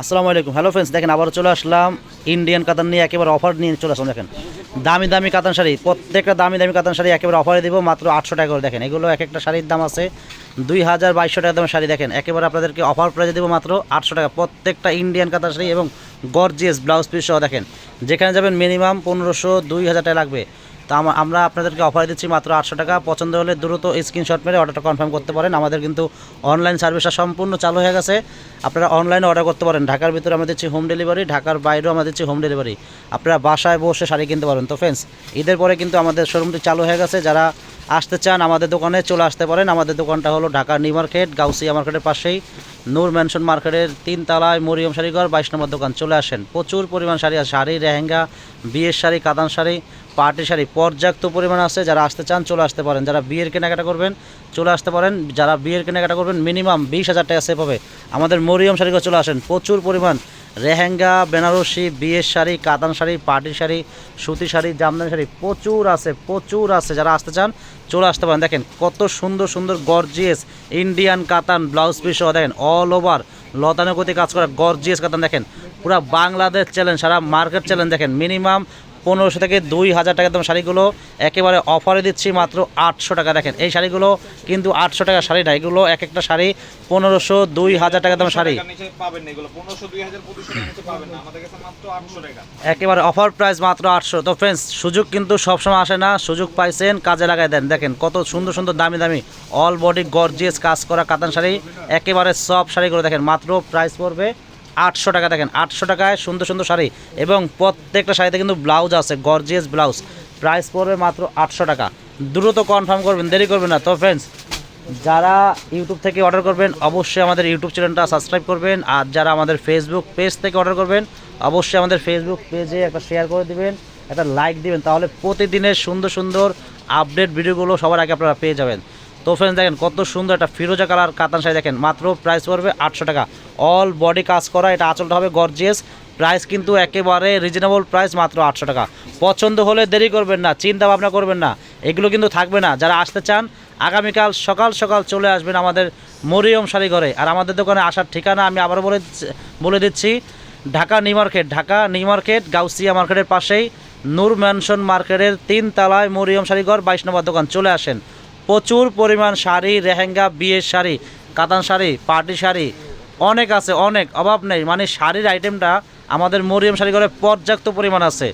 আসসালামু আলাইকুম। Hello friends দেখেন আবার চলে আসলাম। ইন্ডিয়ান কাতান নিয়ে একেবারে অফার নিয়ে চলে আসলাম, দেখেন। দামি দামি কাতান শাড়ি, প্রত্যেকটা দামি দামি কাতান শাড়ি একেবারে অফারে দিব, মাত্র আটশো টাকা করে দেখেন। এগুলো এক একটা শাড়ির দাম আছে দুই হাজার বাইশশো টাকা দামের শাড়ি, দেখেন। একেবারে আপনাদেরকে অফার প্রাইজে দেবো মাত্র আটশো টাকা। প্রত্যেকটা ইন্ডিয়ান কাতান শাড়ি এবং গর্জিয়াস ব্লাউজ পিস সহ, দেখেন। যেখানে যাবেন মিনিমাম পনেরোশো, দুই হাজার টাকা লাগবে। তো আমরা আপনাদেরকে অফার দিচ্ছি মাত্র আটশো টাকা। পছন্দ হলে দ্রুত স্ক্রিনশট মেরে অর্ডারটা কনফার্ম করতে পারেন। আমাদের কিন্তু অনলাইন সার্ভিসটা সম্পূর্ণ চালু হয়ে গেছে। আপনারা অনলাইনে অর্ডার করতে পারেন। ঢাকার ভিতরে আমরা দিচ্ছি হোম ডেলিভারি ঢাকার বাইরেও আমাদের দিচ্ছি হোম ডেলিভারি আপনারা বাসায় বসে শাড়ি কিনতে পারেন। তো ফ্রেন্ডস ঈদের পরে কিন্তু আমাদের শোরুমটি চালু হয়ে গেছে। যারা আসতে চান আমাদের দোকানে চলে আসতে পারেন। আমাদের দোকানটা হলো ঢাকা নিউ মার্কেট, গাউসিয়া মার্কেটের পাশেই। নূর ম্যানশন মার্কেটের তিন তলায় মরিয়ম শাড়িঘর, বাইশ নম্বর দোকান। চলে আসেন। প্রচুর পরিমাণ শাড়ি শাড়ি, লেহেঙ্গা, বিয়ের শাড়ি, কাতান শাড়ি। পার্টি শাড়ি পর্যাপ্ত পরিমাণ আছে, যারা আসতে চান চলে আসতে পারেন। যারা বিয়ের কেনাকাটা করবেন, চলে আসতে পারেন। যারা বিয়ের কেনাকাটা করবেন মিনিমাম বিশ হাজার টাকা সেভ হবে। আমাদের মরিয়ম শাড়িঘর চলে আসেন। প্রচুর পরিমাণ রেহেঙ্গা বেনারসি, বিয়ের শাড়ি, কাতান শাড়ি, পার্টি শাড়ি, সুতি শাড়ি, জামদানি শাড়ি প্রচুর আছে প্রচুর আছে। যারা আসতে চান, চলে আসতে পারেন। দেখেন কত সুন্দর সুন্দর গর্জিয়াস ইন্ডিয়ান কাতান ব্লাউজ পিস দেখেন অল ওভার লতানুগতি কাজ করা গর্জিয়াস কাতান। দেখেন পুরো বাংলাদেশ চ্যালেঞ্জ সারা মার্কেট চ্যালেঞ্জ দেখেন মিনিমাম পনেরোশো থেকে দুই হাজার টাকা দাম শাড়িগুলো একেবারে অফারে দিচ্ছি মাত্র আটশো টাকা। দেখেন এই শাড়িগুলো কিন্তু আটশো টাকা শাড়ি না এগুলো এক একটা শাড়ি পনেরোশো দুই হাজার টাকা দাম শাড়ি। একেবারে অফার প্রাইস মাত্র আটশো। তো ফ্রেন্ডস সুযোগ কিন্তু সবসময় আসে না সুযোগ পাইছেন কাজে লাগাই দেন। দেখেন কত সুন্দর সুন্দর দামি দামি অল বডি গর্জিয়াস কাজ করা কাতান শাড়ি একেবারে সব শাড়িগুলো দেখেন মাত্র প্রাইস পড়বে আটশো টাকা দেখেন, আটশো টাকায় সুন্দর সুন্দর শাড়ি এবং প্রত্যেকটা শাড়িতে কিন্তু ব্লাউজ আছে গর্জিয়াস ব্লাউজ প্রাইস পড়বে মাত্র আটশো টাকা। দ্রুত কনফার্ম করবেন, দেরি করবেন না। তো ফ্রেন্ডস যারা ইউটিউব থেকে অর্ডার করবেন, অবশ্যই আমাদের ইউটিউব চ্যানেলটা সাবস্ক্রাইব করবেন। আর যারা আমাদের ফেসবুক পেজ থেকে অর্ডার করবেন, অবশ্যই আমাদের ফেসবুক পেজে একটা শেয়ার করে দিবেন, একটা লাইক দিবেন। তাহলে প্রতিদিনের সুন্দর সুন্দর আপডেট ভিডিওগুলো সবার আগে আপনারা পেয়ে যাবেন। তো ফ্রেন্ডস দেখেন কত সুন্দর একটা ফিরোজা কালার কাতান শাড়ি দেখেন। মাত্র প্রাইস পড়বে আটশো টাকা। অল বডি কাজ করা, এটা আঁচলটা হবে গর্জিয়াস প্রাইস কিন্তু একেবারে রিজনেবল প্রাইস মাত্র আটশো টাকা। পছন্দ হলে দেরি করবেন না, চিন্তা ভাবনা করবেন না। এগুলো কিন্তু থাকবে না। যারা আসতে চান, আগামীকাল সকাল সকাল চলে আসবেন আমাদের মরিয়ম ঘরে। আর আমাদের দোকানে আসার ঠিকানা আমি আবার বলে বলে দিচ্ছি, Dhaka new market, Dhaka new market, Gausia মার্কেটের পাশেই নূর ম্যানশন মার্কেটের তিন তলায় মরিয়ম শাড়িঘর বাইশ নম্বর দোকান। চলে আসেন। প্রচুর পরিমাণ শাড়ি, রেহেঙ্গা বিয়ের শাড়ি, কাতান শাড়ি, পার্টি শাড়ি অনেক আছে, অনেক, অভাব নেই। মানে শাড়ির আইটেমটা আমাদের মরিয়ম শাড়িঘরে পর্যাপ্ত পরিমাণ আছে।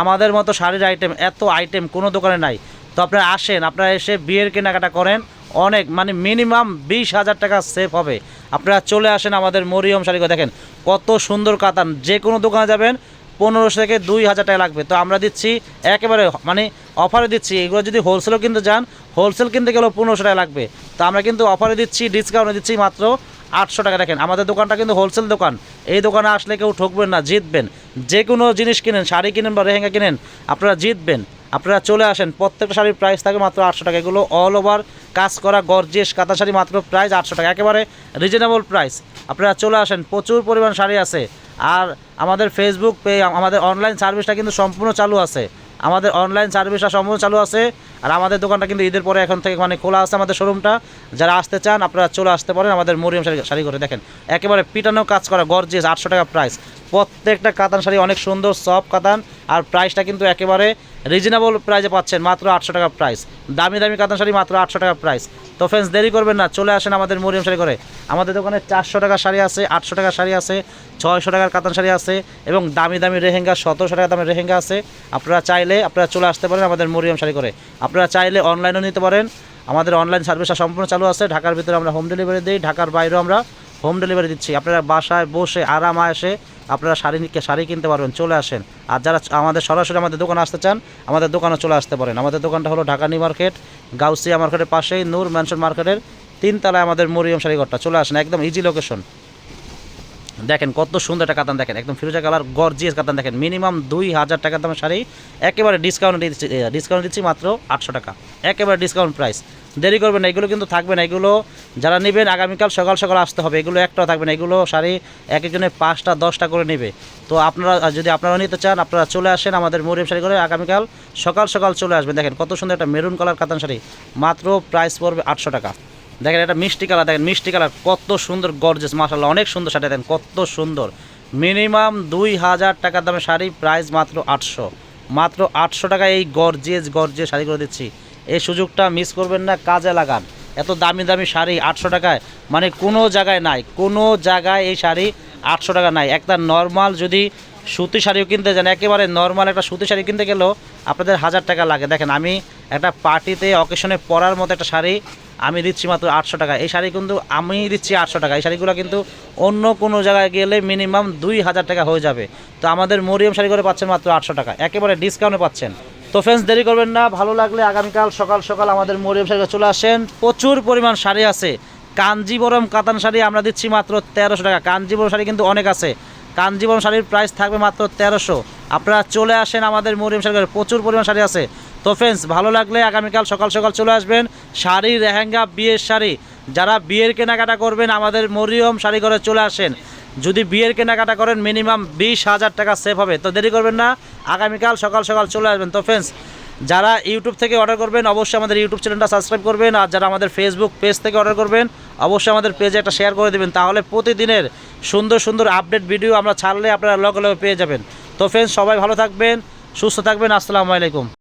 আমাদের মতো শাড়ির আইটেম এত আইটেম কোনো দোকানে নাই। তো আপনারা আসেন, আপনারা এসে বিয়ের কেনাকাটা করেন, অনেক মানে মিনিমাম বিশ হাজার টাকা সেভ হবে। আপনারা চলে আসেন আমাদের মরিয়ম শাড়িঘর দেখেন কত সুন্দর কাতান, যে কোনো দোকানে যাবেন, পনেরোশো থেকে দুই হাজার টাকা লাগবে। তো আমরা দিচ্ছি একেবারে মানে অফারে দিচ্ছি। এগুলো যদি হোলসেলও কিনতে যান হোলসেল কিনতে গেলেও পনেরোশো টাকা লাগবে। তো আমরা কিন্তু অফারে দিচ্ছি ডিসকাউন্টে দিচ্ছি মাত্র আটশো টাকা দেখেন। আমাদের দোকানটা কিন্তু হোলসেল দোকান। এই দোকানে আসলে কেউ ঠকবেন না, জিতবেন। যে কোনো জিনিস কিনেন, শাড়ি কিনেন বা রেহেঙ্গা কিনেন, আপনারা জিতবেন। আপনারা চলে আসেন, প্রত্যেকটা শাড়ির প্রাইস থাকে মাত্র আটশো টাকা। এগুলো অল ওভার কাজ করা গর্জিয়াস কাঁথা শাড়ি মাত্র প্রাইস আটশো টাকা। একেবারে রিজনেবল প্রাইস আপনারা চলে আসেন, প্রচুর পরিমাণ শাড়ি আছে। আর আমাদের ফেসবুক পে আমাদের অনলাইন সার্ভিসটা কিন্তু সম্পূর্ণ চালু আছে। আমাদের অনলাইন সার্ভিসটা সম্পূর্ণ চালু আছে, আর আমাদের দোকানটা কিন্তু ঈদের পরে এখন থেকে মানে খোলা আছে আমাদের শোরুমটা যারা আসতে চান, আপনারা চলে আসতে পারেন আমাদের মরিয়াম শাড়ি শাড়ি করে দেখেন। একেবারে পিটানো কাজ করা গর্জিয়াস আটশো টাকা প্রাইস প্রত্যেকটা কাতান শাড়ি অনেক সুন্দর সফট কাতান, আর প্রাইসটা কিন্তু একেবারে রিজনেবল প্রাইসে পাচ্ছেন, মাত্র আটশো টাকা প্রাইস দামি দামি কাতান শাড়ি, মাত্র আটশো টাকা প্রাইস তো ফ্রেন্ডস দেরি করবেন না, চলে আসেন আমাদের মরিয়াম শাড়ি করে আমাদের দোকানে চারশো টাকা শাড়ি আছে, আটশো টাকার শাড়ি আছে, ছয়শো টাকার কাতান শাড়ি আছে এবং দামি দামি রেহেঙ্গা, সতেরোশো টাকা দামের রেহেঙ্গা আছে। আপনারা চাইলে, আপনারা চলে আসতে পারেন আমাদের মরিয়াম শাড়ি করে আপনারা চাইলে অনলাইনেও নিতে পারেন। আমাদের অনলাইন সার্ভিসটা সম্পূর্ণ চালু আছে। ঢাকার ভিতরে আমরা হোম ডেলিভারি দিই, ঢাকার বাইরেও আমরা হোম ডেলিভারি দিচ্ছি। আপনারা বাসায় বসে আরাম আসে আপনারা শাড়ি শাড়ি কিনতে পারবেন, চলে আসেন। আর যারা আমাদের সরাসরি আমাদের দোকানে আসতে চান, আমাদের দোকানে চলে আসতে পারেন। আমাদের দোকানটা হলো ঢাকা নিউ মার্কেট, গাউসিয়া মার্কেটের পাশেই, নূর ম্যানশন মার্কেটের তিনতলায় আমাদের মরিয়ম শাড়িঘরটা। চলে আসেন, একদম ইজি লোকেশন দেখেন কত সুন্দর একটা কাতান দেখেন, একদম ফিরোজা কালার গর্জিয়াস কাতান দেখেন। মিনিমাম দুই হাজার টাকার দামের শাড়ি, একেবারে ডিসকাউন্ট দিচ্ছি ডিসকাউন্ট দিচ্ছি মাত্র আটশো টাকা। একেবারে ডিসকাউন্ট প্রাইস দেরি করবেন না, এগুলো কিন্তু থাকবে না, এগুলো যারা নেবেন, আগামীকাল সকাল সকাল আসতে হবে, এগুলো একটাও থাকবে না, এগুলো শাড়ি এক একজনের পাঁচটা, দশটা করে নেবে। তো আপনারা যদি আপনারা নিতে চান, আপনারা চলে আসেন আমাদের মরিয়ম শাড়ি করে আগামীকাল সকাল সকাল চলে আসবেন। দেখেন কত সুন্দর একটা মেরুন কালার কাতান শাড়ি, মাত্র প্রাইস পড়বে আটশো টাকা। দেখেন এটা মিষ্টি কালার, দেখেন মিষ্টি কালার কত সুন্দর গর্জেস মাসাল্লাহ অনেক সুন্দর শাড়ি, দেখেন কত সুন্দর। মিনিমাম দুই হাজার টাকার দামের শাড়ি প্রাইস মাত্র আটশো। মাত্র আটশো টাকা এই গর্জেস গর্জেস শাড়ি করে দিচ্ছি। এই সুযোগটা মিস করবেন না, কাজে লাগান। এত দামি দামি শাড়ি আটশো টাকায় মানে কোনো জায়গায় নাই, কোনো জায়গায় এই শাড়ি আটশো টাকা নাই। একটা নর্মাল যদি সুতি শাড়িও কিনতে যান, একেবারে নর্মাল একটা সুতি শাড়ি কিনতে গেলেও আপনাদের হাজার টাকা লাগে। দেখেন, আমি একটা পার্টিতে অকেশনে পরার মতো একটা শাড়ি আমি দিচ্ছি মাত্র আটশো টাকা। এই শাড়ি কিন্তু আমি দিচ্ছি আটশো টাকা। এই শাড়িগুলো কিন্তু অন্য কোনো জায়গায় গেলে মিনিমাম দুই হাজার টাকা হয়ে যাবে। তো আমাদের মরিয়ম শাড়ি করে পাচ্ছেন মাত্র আটশো টাকা। একেবারে ডিসকাউন্টে পাচ্ছেন। তো ফ্রেন্ডস দেরি করবেন না। ভালো লাগলে আগামীকাল সকাল সকাল আমাদের মরিয়ম শাড়ি চলে আসেন। প্রচুর পরিমাণ শাড়ি আছে। কাঞ্জিবরম কাতান শাড়ি আমরা দিচ্ছি মাত্র তেরোশো টাকা। কাঞ্জিবরম শাড়ি কিন্তু অনেক আছে। কাঞ্জিবরম শাড়ির প্রাইস থাকবে মাত্র তেরোশো। আপনারা চলে আসেন আমাদের মরিয়ম শাড়ি। প্রচুর পরিমাণ শাড়ি আছে। তো ফ্রেন্ডস ভালো লাগলে আগামীকাল সকাল সকাল চলে আসবেন। শাড়ি লেহেঙ্গা, বিয়ের শাড়ি। যারা বিয়ের কেনাকাটা করবেন, আমাদের মরিয়ম শাড়ি ঘরে চলে আসেন। যদি বিয়ের কেনাকাটা করেন মিনিমাম বিশ হাজার টাকা সেভ হবে। তো দেরি করবেন না, আগামীকাল সকাল সকাল চলে আসবেন। তো ফ্রেন্ডস যারা ইউটিউব থেকে অর্ডার করবেন, অবশ্যই আমাদের ইউটিউব চ্যানেলটা সাবস্ক্রাইব করবেন। আর যারা আমাদের ফেসবুক পেজ থেকে অর্ডার করবেন, অবশ্যই আমাদের পেজে একটা শেয়ার করে দেবেন। তাহলে প্রতিদিনের সুন্দর সুন্দর আপডেট ভিডিও আমরা ছাড়লে আপনারা লগে লগে পেয়ে যাবেন। তো ফ্রেন্ডস সবাই ভালো থাকবেন, সুস্থ থাকবেন। আসসালামু আলাইকুম।